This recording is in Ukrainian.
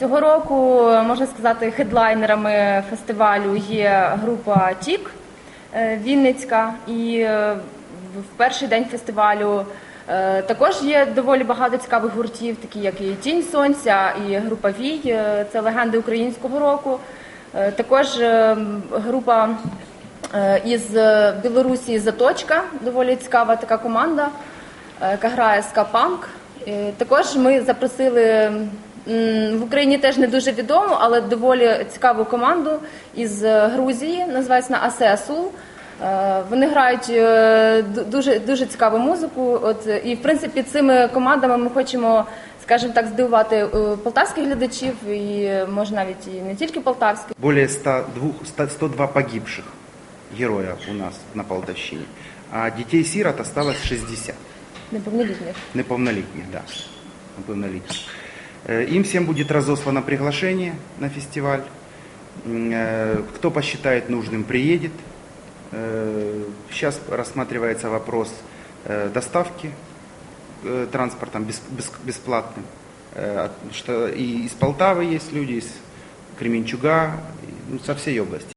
Цього року можна сказати, хедлайнерами фестивалю є група Тік е, Вінницька, і е, в перший день фестивалю е, також є доволі багато цікавих гуртів, такі як і Тінь Сонця, і група Вій, це легенди українського року. Також група із Білорусі Заточка, доволі цікава така команда, яка грає ска-панк. Також ми запросили в Україні теж не дуже відому, але доволі цікаву команду із е, Грузії, називається на Асеасул. Е, Вони грають е, дуже дуже цікаву музику. От і в принципі цими командами ми хочемо, скажімо так, здивувати полтавських глядачів, і може навіть і не тільки полтавських. Более 102, 100 102 погибших героя у нас на Полтавщине. А детей-сирот осталось 60. Неповнолітніх. Неполнолетних, да. Неполнолетних. Э, Им всем будет разослано приглашение на фестиваль. Э, Кто посчитает нужным, приедет. Сейчас рассматривается вопрос э, доставки э, транспортом бес- бес- бесплатным. Э, Что и из Полтавы есть люди, из Кременчуга, ну, со всей области.